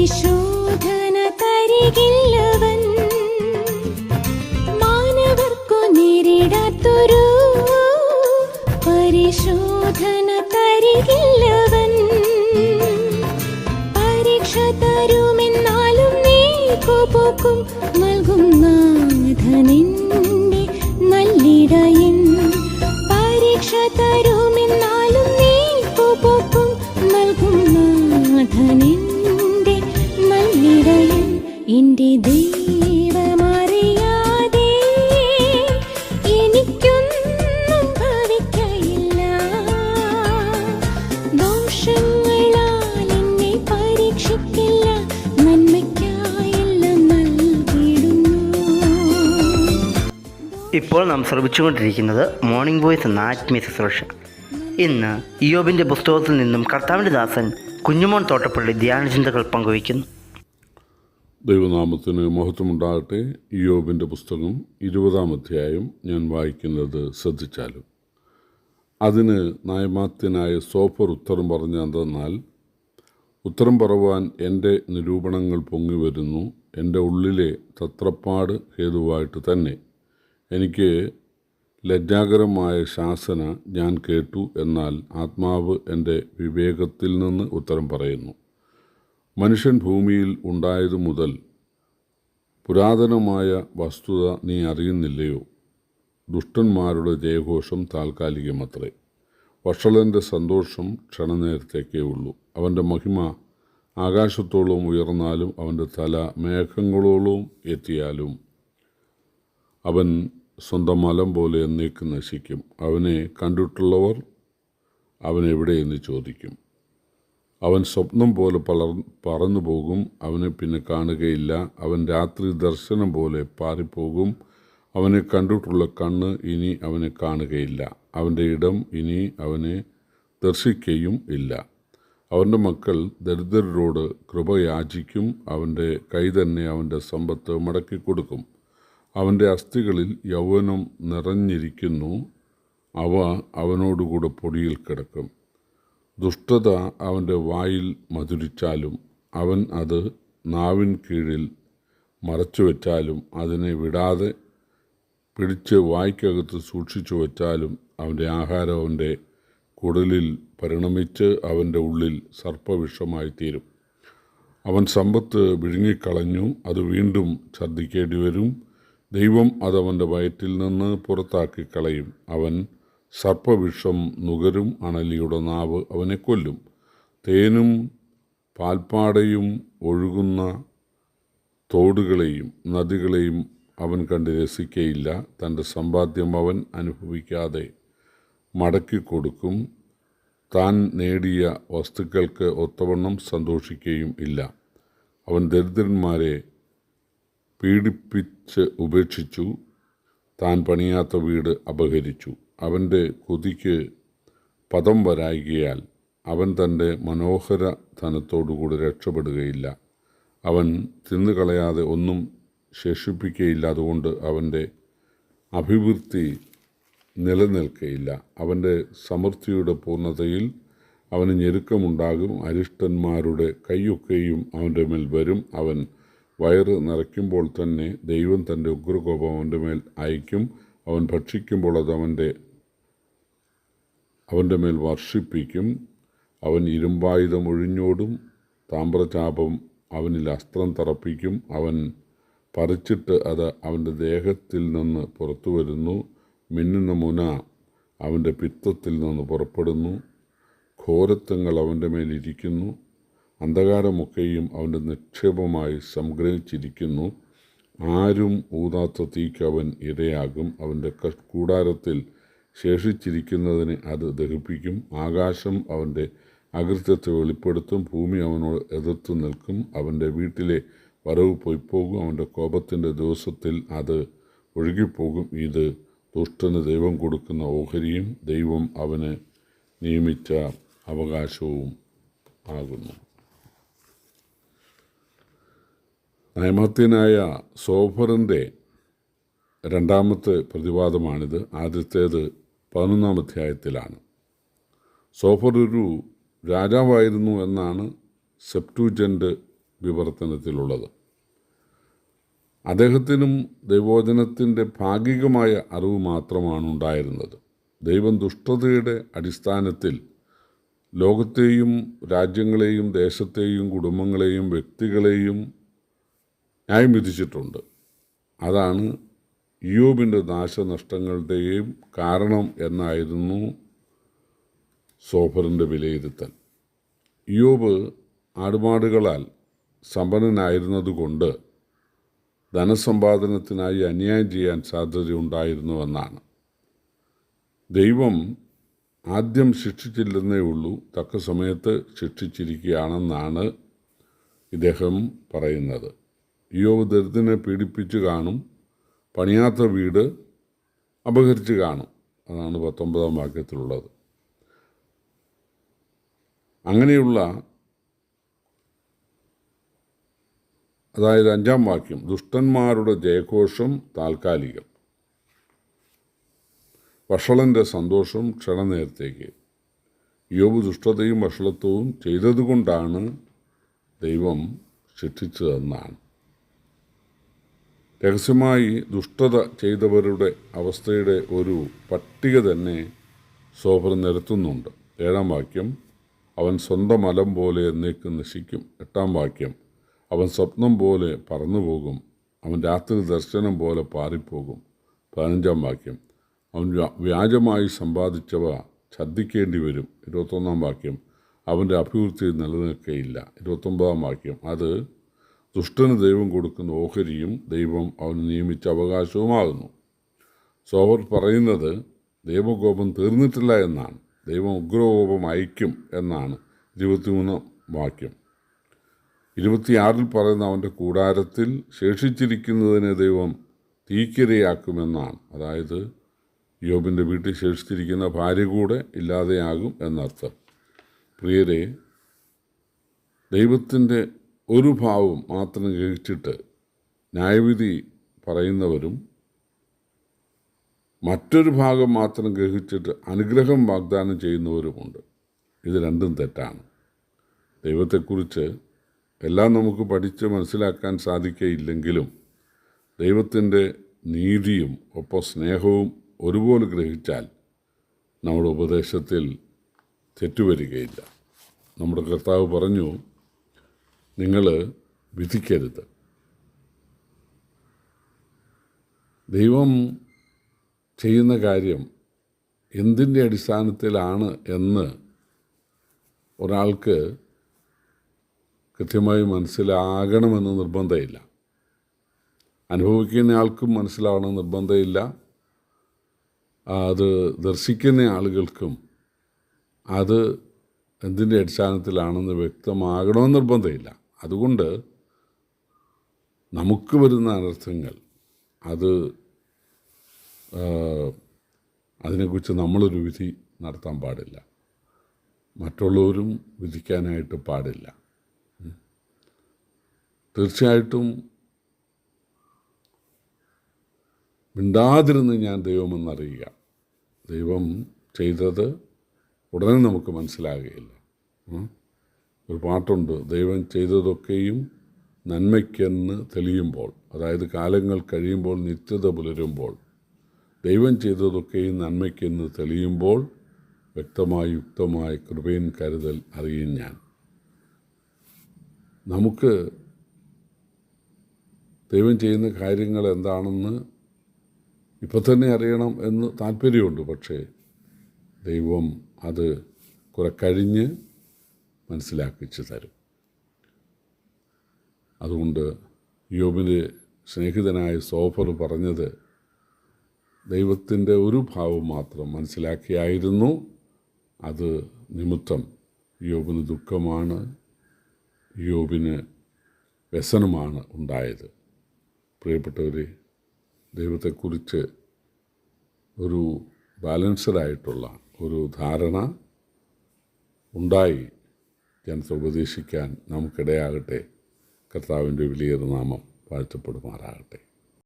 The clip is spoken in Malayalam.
പരിശോധന തരികില്ലവൻ. മാനവർക്കു നേരിടാത്തൊരു പരിശോധന തരികില്ലവൻ. പരീക്ഷ തരുമെന്നാലും നീക്കുപോക്കും നൽകും നാഥനെന്റെ നല്ലിടയൻ. പരീക്ഷ തരുമെന്നാലും നീക്കുപോക്കും നൽകും നാഥനെന്റെ ദൈവമറിയാതെ എനിക്കൊന്നും പരീക്ഷിക്കില്ല ഇപ്പോൾ നാം ശ്രമിച്ചുകൊണ്ടിരിക്കുന്നത് മോർണിംഗ് വോയിസ് എന്ന ആത്മീയ ശുശ്രൂഷ. ഇന്ന് ഇയോബിന്റെ പുസ്തകത്തിൽ നിന്നും കർത്താവിന്റെ ദാസൻ കുഞ്ഞുമോൻ തോട്ടപ്പള്ളി ധ്യാനചിന്തകൾ പങ്കുവയ്ക്കുന്നു. ദൈവനാമത്തിന് മഹത്വമുണ്ടാകട്ടെ. യോബിന്റെ പുസ്തകം ഇരുപതാം അധ്യായം ഞാൻ വായിക്കുന്നത് ശ്രദ്ധിച്ചാലും. അതിന് നയമാത്യനായ സോഫർ ഉത്തരം പറഞ്ഞ എന്തെന്നാൽ ഉത്തരം പറവാൻ എന്റെ നിരൂപണങ്ങൾ പൊങ്ങി വരുന്നു. എന്റെ ഉള്ളിലെ തത്രപ്പാട് ഹേതുവായിട്ട് തന്നെ. എനിക്ക് ലജ്ജാകരമായ ശാസന ഞാൻ കേട്ടു. എന്നാൽ ആത്മാവ് എന്റെ വിവേകത്തിൽ നിന്ന് ഉത്തരം പറയുന്നു. മനുഷ്യൻ ഭൂമിയിൽ ഉണ്ടായതു മുതൽ പുരാതനമായ വസ്തുത നീ അറിയുന്നില്ലയോ? ദുഷ്ടന്മാരുടെ ജയഘോഷം താൽക്കാലികമത്രേ. വഷളന്റെ സന്തോഷം ക്ഷണനേരത്തേക്കേ ഉള്ളൂ. അവന്റെ മഹിമ ആകാശത്തോളം ഉയർന്നാലും അവന്റെ തല മേഘങ്ങളോളവും എത്തിയാലും അവൻ സ്വന്തം മലം പോലെ എന്നേക്ക് നശിക്കും. അവനെ കണ്ടിട്ടുള്ളവർ അവൻ എവിടെയെന്ന് ചോദിക്കും. അവൻ സ്വപ്നം പോലെ പലർ പറന്നു പോകും അവനെ പിന്നെ കാണുകയില്ല. അവൻ രാത്രി ദർശനം പോലെ പാറിപ്പോകും. അവനെ കണ്ടിട്ടുള്ള കണ്ണ് ഇനി അവനെ കാണുകയില്ല. അവന്റെ ഇടം ഇനി അവനെ ദർശിക്കുകയും ഇല്ല. അവന്റെ മക്കൾ ദരിദ്രരോട് കൃപ യാചിക്കും. അവന്റെ കൈ തന്നെ അവന്റെ സമ്പത്ത് മടക്കി കൊടുക്കും. അവന്റെ അസ്ഥികളിൽ യൗവനം നിറഞ്ഞിരിക്കുന്നു. അവ അവനോടുകൂടെ പൊടിയിൽ കിടക്കും. ദുഷ്ടത അവന്റെ വായിൽ മധുരിച്ചാലും അവൻ അത് നാവിൻ കീഴിൽ മറച്ചു വച്ചാലും അതിനെ വിടാതെ പിടിച്ച് വായ്ക്കകത്ത് സൂക്ഷിച്ചു വച്ചാലും അവന്റെ ആഹാരം അവന്റെ കുടലിൽ പരിണമിച്ച് അവന്റെ ഉള്ളിൽ സർപ്പവിഷമായി തീരും. അവൻ സമ്പത്ത് വിഴുങ്ങിക്കളഞ്ഞു അത് വീണ്ടും ഛർദ്ദിക്കേണ്ടി വരും ദൈവം അതവന്റെ വയറ്റിൽ നിന്ന് പുറത്താക്കി കളയും അവൻ സർപ്പവിഷം നുകരും അണലിയുടെ നാവ് അവനെ കൊല്ലും. തേനും പാൽപ്പാടയും ഒഴുകുന്ന തോടുകളെയും നദികളെയും അവൻ കണ്ട് രസിക്കയില്ല. തന്റെ സമ്പാദ്യം അവൻ അനുഭവിക്കാതെ മടക്കിക്കൊടുക്കും താൻ നേടിയ വസ്തുക്കൾക്ക് ഒത്തവണ്ണം സന്തോഷിക്കുകയും ഇല്ല. അവൻ ദരിദ്രന്മാരെ പീഡിപ്പിച്ച് ഉപേക്ഷിച്ചു. താൻ പണിയാത്ത വീട് അപഹരിച്ചു. അവന്റെ കൊതിക്ക് പദം വരായികയാൽ അവൻ തന്റെ മനോഹര ധനത്തോടുകൂടി രക്ഷപ്പെടുകയില്ല. അവൻ തിന്നുകളയാതെ ഒന്നും ശേഷിപ്പിക്കുകയില്ല അതുകൊണ്ട് അവന്റെ അഭിവൃദ്ധി നിലനിൽക്കയില്ല. അവന്റെ സമൃദ്ധിയുടെ പൂർണതയിൽ അവന് ഞെരുക്കമുണ്ടാകും. അരിഷ്ടന്മാരുടെ കൈയൊക്കെയും അവന്റെ മേൽ വരും. അവൻ വയറ് നിറയ്ക്കുമ്പോൾ തന്നെ ദൈവം തന്റെ ഉഗ്രകോപം അവന്റെ മേൽ അയക്കും അവൻ ഭക്ഷിക്കുമ്പോൾ അത് അവന്റെ അവന്റെ മേൽ വർഷിപ്പിക്കും. അവൻ ഇരുമ്പായുധം ഒഴിഞ്ഞോടും താമ്രചാപം അവനിൽ അസ്ത്രം തറപ്പിക്കും. അവൻ പറിച്ചിട്ട് അത് അവന്റെ ദേഹത്തിൽ നിന്ന് പുറത്തു വരുന്നു. മിന്നുന്ന മുന അവന്റെ പിത്തത്തിൽ നിന്ന് പുറപ്പെടുന്നു. ഘോരത്വങ്ങൾ അവന്റെ മേലിരിക്കുന്നു അന്ധകാരമൊക്കെയും അവന്റെ നിക്ഷേപമായി സംഗ്രഹിച്ചിരിക്കുന്നു. ആരും ഊതാത്ത തീക്ക് അവൻ ഇരയാകും. അവന്റെ കൂടാരത്തിൽ ശേഷിച്ചിരിക്കുന്നതിനെ അത് ദഹിപ്പിക്കും. ആകാശം അവന്റെ അകൃത്യത്തെ വെളിപ്പെടുത്തും. ഭൂമി അവനോട് എതിർത്ത് നിൽക്കും. അവന്റെ വീട്ടിലെ വരവ് പോയിപ്പോകും അവന്റെ കോപത്തിന്റെ ദിവസത്തിൽ അത് ഒഴുകിപ്പോകും. ഇത് ദുഷ്ടന് ദൈവം കൊടുക്കുന്ന ഓഹരിയും ദൈവം അവന് നിയമിച്ച അവകാശവും ആകുന്നു. നയമത്തിനായ സോഫറിന്റെ രണ്ടാമത്തെ പ്രതിവാദമാണിത്. ആദ്യത്തേത് പതിനൊന്നാം അധ്യായത്തിലാണ് സോഫർ ഒരു രാജാവായിരുന്നു എന്നാണ് സെപ്റ്റൂജന്റ് വിവർത്തനത്തിലുള്ളത്. അദ്ദേഹത്തിനും ദൈവോചനത്തിന്റെ ഭാഗികമായ അറിവ് മാത്രമാണ് ഉണ്ടായിരുന്നത്. ദൈവം ദുഷ്ടതയുടെ അടിസ്ഥാനത്തിൽ ലോകത്തെയും രാജ്യങ്ങളെയും ദേശത്തെയും കുടുംബങ്ങളെയും വ്യക്തികളെയും ന്യായം വിധിച്ചിട്ടുണ്ട് അതാണ് ഇയോബിന്റെ നാശനഷ്ടങ്ങളുടെയും കാരണം എന്നായിരുന്നു സോഫറിന്റെ വിലയിരുത്തൽ. യൂബ് ആടുപാടുകളാൽ സമ്പന്നനായിരുന്നതുകൊണ്ട് ധനസമ്പാദനത്തിനായി അന്യായം ചെയ്യാൻ സാധ്യതയുണ്ടായിരുന്നുവെന്നാണ്. ദൈവം ആദ്യം ശിക്ഷിച്ചില്ലെന്നേ ഉള്ളൂ തക്ക സമയത്ത് ശിക്ഷിച്ചിരിക്കുകയാണെന്നാണ് ഇദ്ദേഹം പറയുന്നത്. യോവ് ദരിദ്രനെ പീഡിപ്പിച്ചു കാണും പണിയാത്ത വീട് അപഹരിച്ച് കാണും. അതാണ് പത്തൊമ്പതാം വാക്യത്തിലുള്ളത്. അങ്ങനെയുള്ള അതായത് അഞ്ചാം വാക്യം ദുഷ്ടന്മാരുടെ ജയഘോഷം താൽക്കാലികം. വഷളന്റെ സന്തോഷം ക്ഷണനേരത്തേക്ക്. യോബ് ദുഷ്ടതയും വഷളത്വവും ചെയ്തതുകൊണ്ടാണ് ദൈവം ശിക്ഷിച്ചതെന്നാണ്. രഹസ്യമായി ദുഷ്ടത ചെയ്തവരുടെ അവസ്ഥയുടെ ഒരു പട്ടിക തന്നെ സോഫർ നിരത്തുന്നുണ്ട്. ഏഴാം വാക്യം അവൻ സ്വന്തം മലം പോലെ എന്നേക്ക് നശിക്കും. എട്ടാം വാക്യം അവൻ സ്വപ്നം പോലെ പറന്നുപോകും. അവൻ രാത്രി ദർശനം പോലെ പാറിപ്പോകും. പതിനഞ്ചാം വാക്യം അവൻ വ്യാജമായി സമ്പാദിച്ചവ ഛർദ്ദിക്കേണ്ടി വരും. ഇരുപത്തൊന്നാം വാക്യം അവന്റെ അഭിവൃദ്ധി നിലനിൽക്കുകയില്ല ഇരുപത്തൊമ്പതാം വാക്യം അത് ദുഷ്ടന് ദൈവം കൊടുക്കുന്ന ഓഹരിയും ദൈവം അവന് നിയമിച്ച അവകാശവുമാകുന്നു. സോവർ പറയുന്നത് ദൈവകോപം തീർന്നിട്ടില്ല എന്നാണ്. ദൈവം ഉഗ്രകോപം അയക്കും എന്നാണ് ഇരുപത്തിമൂന്നാം വാക്യം. ഇരുപത്തിയാറിൽ പറയുന്ന അവന്റെ കൂടാരത്തിൽ ശേഷിച്ചിരിക്കുന്നതിനെ ദൈവം തീക്കിരയാക്കുമെന്നാണ്. അതായത് യോബിന്റെ വീട്ടിൽ ശേഷിച്ചിരിക്കുന്ന ഭാര്യ കൂടെ ഇല്ലാതെയാകും എന്നർത്ഥം. പ്രിയരെ ദൈവത്തിന്റെ ഒരു ഭാവം മാത്രം ഗ്രഹിച്ചിട്ട് ന്യായവിധി പറയുന്നവരും മറ്റൊരു ഭാഗം മാത്രം ഗ്രഹിച്ചിട്ട് അനുഗ്രഹം വാഗ്ദാനം ചെയ്യുന്നവരുമുണ്ട്. ഇത് രണ്ടും തെറ്റാണ്. ദൈവത്തെക്കുറിച്ച് എല്ലാം നമുക്ക് പഠിച്ച് മനസ്സിലാക്കാൻ സാധിക്കയില്ലെങ്കിലും ദൈവത്തിന്റെ നീതിയും ഒപ്പം സ്നേഹവും ഒരുപോലെ ഗ്രഹിച്ചാൽ നമ്മുടെ ഉപദേശത്തിൽ തെറ്റുവരികയില്ല. നമ്മുടെ കർത്താവ് പറഞ്ഞു നിങ്ങൾ വിധിക്കരുത്. ദൈവം ചെയ്യുന്ന കാര്യം എന്തിന്റെ അടിസ്ഥാനത്തിലാണ് എന്ന് ഒരാൾക്ക് കൃത്യമായി മനസ്സിലാകണമെന്ന് നിർബന്ധമില്ല. അനുഭവിക്കുന്ന ആൾക്കും മനസ്സിലാവണം നിർബന്ധമില്ല. അത് ദർശിക്കുന്ന ആളുകൾക്കും അത് എന്തിന്റെ അടിസ്ഥാനത്തിലാണെന്ന് വ്യക്തമാകണമെന്ന് നിർബന്ധമില്ല. അതുകൊണ്ട് നമുക്ക് വരുന്ന അനർത്ഥങ്ങൾ അത് അതിനെക്കുറിച്ച് നമ്മളൊരു വിധി നടത്താൻ പാടില്ല. മറ്റുള്ളവരും വിധിക്കാനായിട്ട് പാടില്ല. തീർച്ചയായിട്ടും മിണ്ടാതിരുന്ന് ഞാൻ ദൈവമെന്നറിയുക. ദൈവം ചെയ്തത് ഉടനെ നമുക്ക് മനസ്സിലാകുകയില്ല. ഒരു പാട്ടുണ്ട്. ദൈവം ചെയ്തതൊക്കെയും നന്മയ്ക്കെന്ന് തെളിയുമ്പോൾ അതായത് കാലങ്ങൾ കഴിയുമ്പോൾ നിത്യത പുലരുമ്പോൾ ദൈവം ചെയ്തതൊക്കെയും നന്മയ്ക്കെന്ന് തെളിയുമ്പോൾ വ്യക്തമായ യുക്തമായ കൃപയും കരുതൽ അറിയും ഞാൻ. നമുക്ക് ദൈവം ചെയ്യുന്ന കാര്യങ്ങൾ എന്താണെന്ന് ഇപ്പം തന്നെ അറിയണം എന്ന് താല്പര്യമുണ്ട്. പക്ഷേ ദൈവം അത് കുറെ കഴിഞ്ഞ് മനസ്സിലാക്കിച്ച് തരും. അതുകൊണ്ട് യോബിന്റെ സ്നേഹിതനായ സോഫർ പറഞ്ഞത് ദൈവത്തിന്റെ ഒരു ഭാവം മാത്രം മനസ്സിലാക്കിയായിരുന്നു. അത് നിമിത്തം യോബിന് ദുഃഖമാണ് യോബിന് വ്യസനമാണ് ഉണ്ടായത്. പ്രിയപ്പെട്ടവരെ ദൈവത്തെക്കുറിച്ച് ഒരു ബാലൻസ്ഡായിട്ടുള്ള ഒരു ധാരണ ഉണ്ടായി. ജനത്തെ ഉപദേശിക്കാൻ നമുക്കിടയാകട്ടെ. കർത്താവിന്റെ വലിയൊരു നാമം വാഴ്ത്തപ്പെടുമാറാകട്ടെ.